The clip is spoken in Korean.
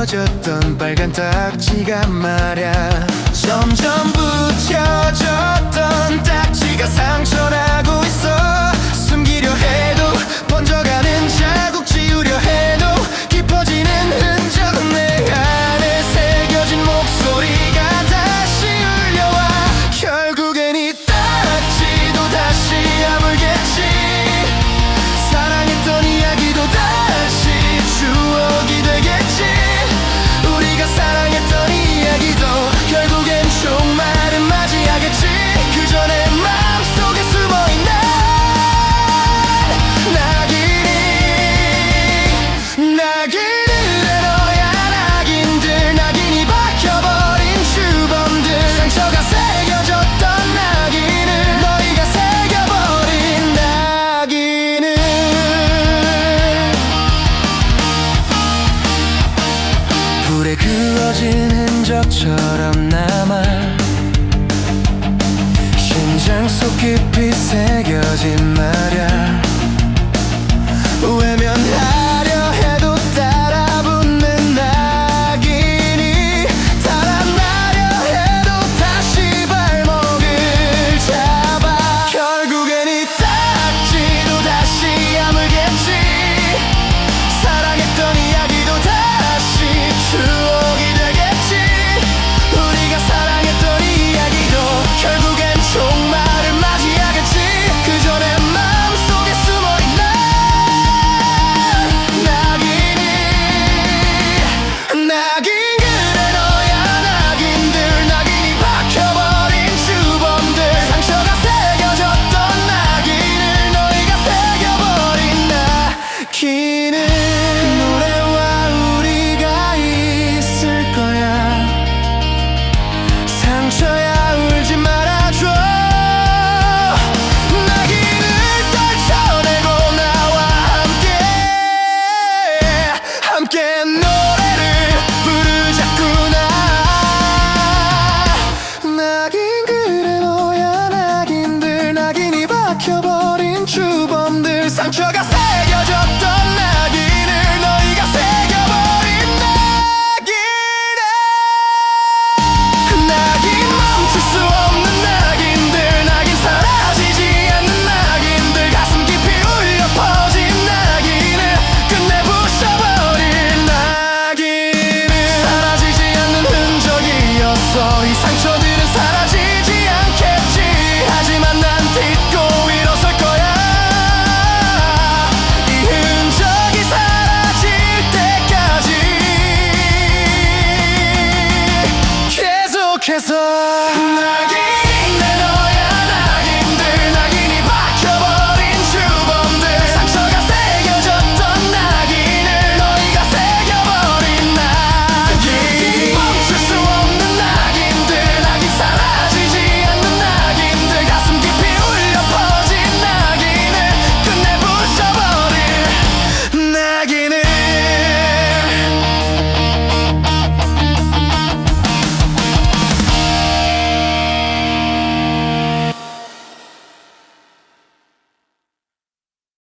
붙여졌던 빨간 딱지가 말야. 점점 붙여졌던 지워진 흔적처럼 남아 심장 속 깊이 새겨진 말야 외면하 주범들 상처가 새겨 kisser.